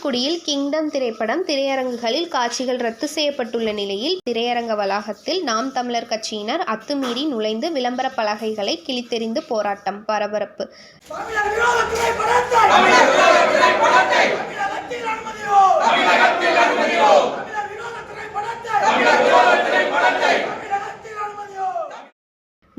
தூத்துக்குடியில் கிங்டம் திரைப்படம் திரையரங்குகளில் காட்சிகள் ரத்து செய்யப்பட்டுள்ள நிலையில் திரையரங்க வளாகத்தில் நாம் தமிழர் கட்சியினர் அத்துமீறி நுழைந்து விளம்பர பலகைகளை கிழித்தெறிந்து போராட்டம் பரபரப்பு. தமிழர் விரோத திரைப்படத்தை தமிழர் விரோத திரைப்படத்தை தமிழகத்தில் அனுமதியோ தமிழகத்தில் அனுமதியோ தமிழர் விரோத திரைப்படத்தை தமிழர் விரோத திரைப்படத்தை தமிழகத்தில் அனுமதியோ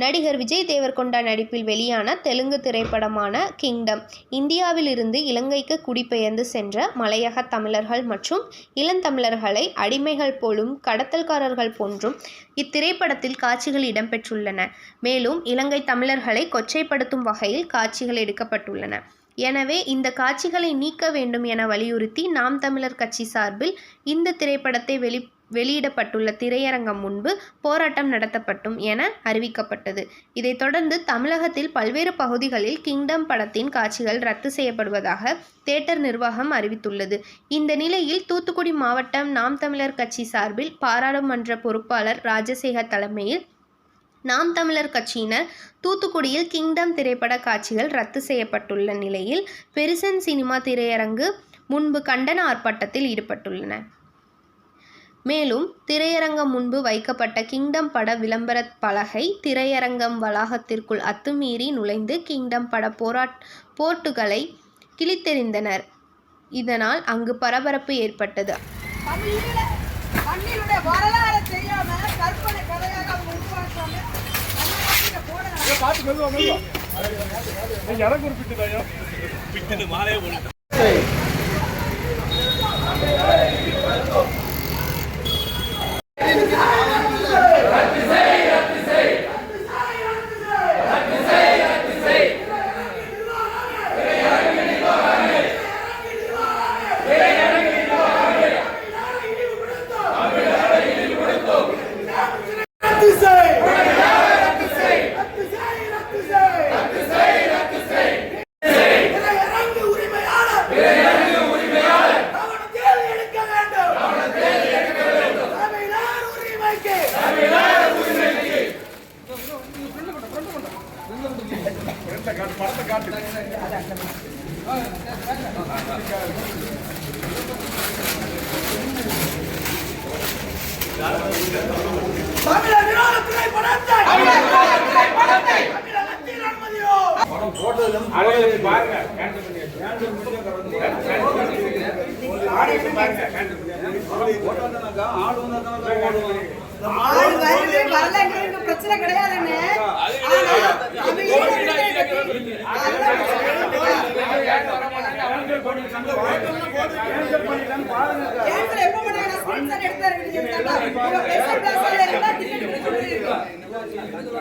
நடிகர் விஜய் தேவர்கொண்டா நடிப்பில் வெளியான தெலுங்கு திரைப்படமான கிங்டம் இந்தியாவிலிருந்து இலங்கைக்கு குடிபெயர்ந்து சென்ற மலையக தமிழர்கள் மற்றும் இளந்தமிழர்களை அடிமைகள் போலும் கடத்தல்காரர்கள் போன்றும் இத்திரைப்படத்தில் காட்சிகள் இடம்பெற்றுள்ளன. மேலும் இலங்கை தமிழர்களை கொச்சைப்படுத்தும் வகையில் காட்சிகள் எடுக்கப்பட்டுள்ளன. எனவே இந்த காட்சிகளை நீக்க வேண்டும் என வலியுறுத்தி நாம் தமிழர் கட்சி சார்பில் இந்த திரைப்படத்தை வெளி வெளியிடப்பட்டுள்ள திரையரங்கம் முன்பு போராட்டம் நடத்தப்பட்டும் என அறிவிக்கப்பட்டது. இதைத் தொடர்ந்து தமிழகத்தில் பல்வேறு பகுதிகளில் கிங்டம் படத்தின் காட்சிகள் ரத்து செய்யப்படுவதாக தேட்டர் நிர்வாகம் அறிவித்துள்ளது. இந்த நிலையில் தூத்துக்குடி மாவட்டம் நாம் தமிழர் கட்சி சார்பில் பாராளுமன்ற பொறுப்பாளர் ராஜசேகர் தலைமையில் நாம் தமிழர் கட்சியினர் தூத்துக்குடியில் கிங்டம் திரைப்பட காட்சிகள் ரத்து செய்யப்பட்டுள்ள நிலையில் பெரிசன் சினிமா திரையரங்கு முன்பு கண்டன ஆர்ப்பாட்டத்தில் ஈடுபட்டுள்ளனர். மேலும் திரையரங்கம் முன்பு வைக்கப்பட்ட கிங்டம் பட விளம்பர பலகை திரையரங்கம் வளாகத்திற்குள் அத்துமீறி நுழைந்து கிங்டம் பட போராட் போர்ட்டுகளை கிழித்தெறிந்தனர். இதனால் அங்கு பரபரப்பு ஏற்பட்டது. தமிழீழ மண்ணினுடைய வரலாறு தெரியாம கற்பனை கதையாக அவங்க உருவாக்குவாங்க தமிழகத்துல போடுறாங்க பார்த்து மெதுவா மெதுவா நீங்க எனக்கு ஒரு பிட்டு தாயா ரத்து செய் ரத்து செய் ரத்து செய் ரத்து செய் ரத்து செய் ரத்து செய் திரையரங்கு உரிமையாளர் திரையரங்கு உரிமையாளர் கவனத்தில் எடுக்க வேண்டும் கவனத்தில் எடுக்க வேண்டும் தமிழர் உரிமைக்கு தமிழர் உரிமைக்கு படத்தை காட்டு தமிழர் விரோத திரைப்படத்தை தமிழர் விரோத திரைப்படத்தை தமிழகத்தில் அனுமதியோ ஆள் வருது வரலங்கிறது பிரச்சனை கிடையாதுன்னு. ஆனா தமிழீழ விடுதலைக்கு கேன்சல் எப்போ பண்ணாங்க ஸ்கிரீன்ஷாட் எடுத்து இருக்கீங்க உங்க பேச பேசல இருந்தா டிக்கெட் கொடுத்து தமிழர்களுக்கு விரோதமாக இருக்கக்கூடிய இந்த படத்தை வந்து தேட்டரில் நீங்க வெளியிடுறது தப்பு நாங்க சொல்றோம்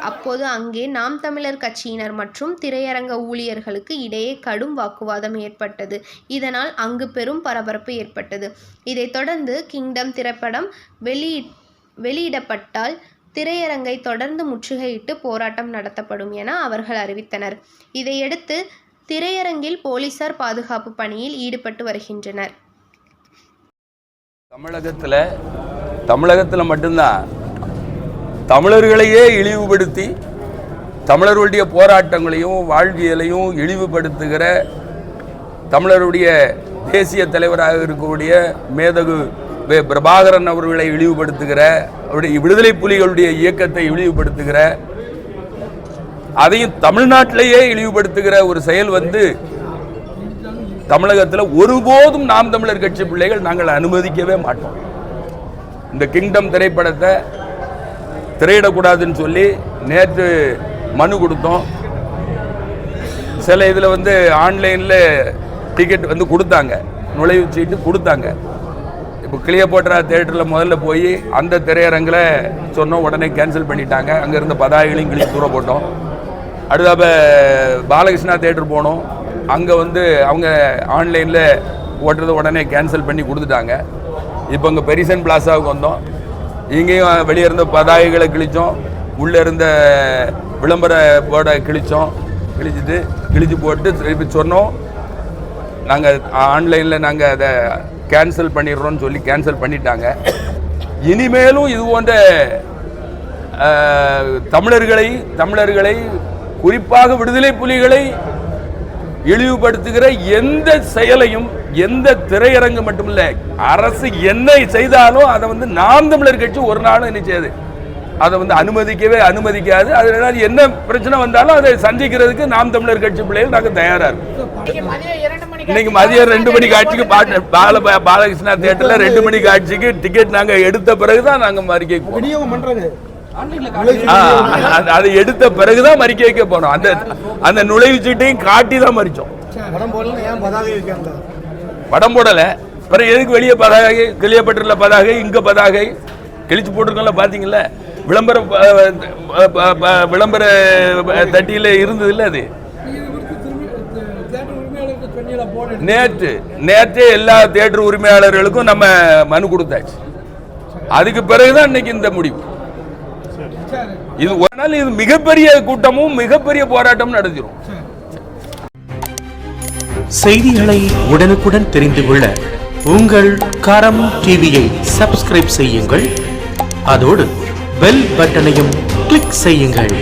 அப்போது அங்கே நாம் தமிழர் கட்சியினர் மற்றும் திரையரங்க ஊழியர்களுக்கு இடையே கடும் வாக்குவாதம் ஏற்பட்டது. இதனால் அங்கு பெரும் பரபரப்பு ஏற்பட்டது. இதைத் தொடர்ந்து கிங்டம் திரைப்படம் வெளியி வெளியிடப்பட்டால் திரையரங்கை தொடர்ந்து முற்றுகையிட்டு போராட்டம் நடத்தப்படும் என அவர்கள் அறிவித்தனர். இதையடுத்து திரையரங்கில் போலீசார் பாதுகாப்பு பணியில் ஈடுபட்டு வருகின்றனர். தமிழகத்தில் தமிழகத்தில் மட்டும்தான். தமிழர்களையே இழிவுபடுத்தி தமிழர்களுடைய போராட்டங்களையும் வாழ்வியலையும் இழிவுபடுத்துகிற தமிழருடைய தேசிய தலைவராக இருக்கக்கூடிய மேதகு பிரபாகரன் அவர்களை இழிவுபடுத்துகிற அவருடைய விடுதலை புலிகளுடைய இயக்கத்தை இழிவுபடுத்துகிற அதையும் தமிழ்நாட்டிலேயே இழிவுபடுத்துகிற ஒரு செயல் வந்து தமிழகத்தில் ஒருபோதும் நாம் தமிழர் கட்சி பிள்ளைகள் நாங்கள் அனுமதிக்கவே மாட்டோம். இந்த கிங்டம் திரைப்படத்தை திரையிடக்கூடாதுன்னு சொல்லி நேற்று மனு கொடுத்தோம். சில இதில் வந்து ஆன்லைனில் டிக்கெட் வந்து கொடுத்தாங்க. நுழைவு சீட்டு கொடுத்தாங்க. இப்போ கிளியோபாட்ரா தேட்டரில் முதல்ல போய் அந்த திரையரங்கில் சொன்னோம் உடனே கேன்சல் பண்ணிட்டாங்க. அங்கே இருந்த பதாகைகளையும் கிளி தூர போட்டோம். அடுத்தாப்ப பாலகிருஷ்ணா தேட்டர் போனோம். அங்கே வந்து அவங்க ஆன்லைனில் ஓட்டுறதை உடனே கேன்சல் பண்ணி கொடுத்துட்டாங்க. இப்போ இங்கே பெரிசன் பிளாசாவுக்கு வந்தோம். இங்கேயும் வெளியே இருந்த பதாகைகளை கிழிச்சோம். உள்ளே இருந்த விளம்பர போர்டை கிழிச்சோம். கிழிச்சிட்டு கிழிச்சு போட்டு திருப்பி சொன்னோம். நாங்கள் ஆன்லைனில் நாங்கள் அதை கேன்சல் பண்ணிடுறோம்னு சொல்லி கேன்சல் பண்ணிட்டாங்க. இனிமேலும் இது போன்ற தமிழர்களை தமிழர்களை குறிப்பாக விடுதலை புலிகளை இழிவுபடுத்துகிற எந்த செயலையும் எந்த திரையரங்கு மட்டுமில்ல அரசு என்ன செய்தாலும் அதை வந்து நாம் தமிழர் கட்சி ஒரு நாளும் என்ன செய்யாது. அதை வந்து அனுமதிக்கவே அனுமதிக்காது. அதனால என்ன பிரச்சனை வந்தாலும் அதை சந்திக்கிறதுக்கு நாம் தமிழர் கட்சி பிள்ளைகள் நாங்கள் தயாராக இருக்கோம். இன்னைக்கு மதியம் ரெண்டு மணி காட்சிக்கு பாட்டு- பால பாலகிருஷ்ணா தியேட்டர்ல ரெண்டு மணி காட்சிக்கு டிக்கெட் நாங்க எடுத்த பிறகுதான் நாங்க மறிக்கை அது- அதை எடுத்த பிறகுதான் மறிக்கை வைக்க போனோம். அந்த அந்த நுழைவுச்சீட்டையும் காட்டி தான் மறிச்சோம். படம் போடல ஏன் பதாகை இருக்காங்க படம் போடல. பிறகு எதுக்கு வெளியே பதாகை கிளியப்பட்டுள்ள பதாகை இங்க பதாகை? கிழிச்சு போட்டிருக்கோம்ல பாத்தீங்கல்ல? விளம்பர விளம்பர தட்டியில இருந்தது இல்ல அது? நேற்று நேற்றே எல்லா தேட்டர் உரிமையாளர்களுக்கும் நம்ம மனு கொடுத்தாச்சு. அதுக்கு பிறகுதான் இன்னைக்கு இந்த முடிவு. இது ஒரு நாள் இது மிகப்பெரிய கூட்டமும் மிகப்பெரிய போராட்டமும் நடத்திடும் செய்திகளை உடனுக்குடன் தெரிந்து கொள்ள உங்கள் கரம் டிவியை சப்ஸ்கிரைப் செய்யுங்கள். அதோடு பெல் பட்டனையும் கிளிக் செய்யுங்கள்.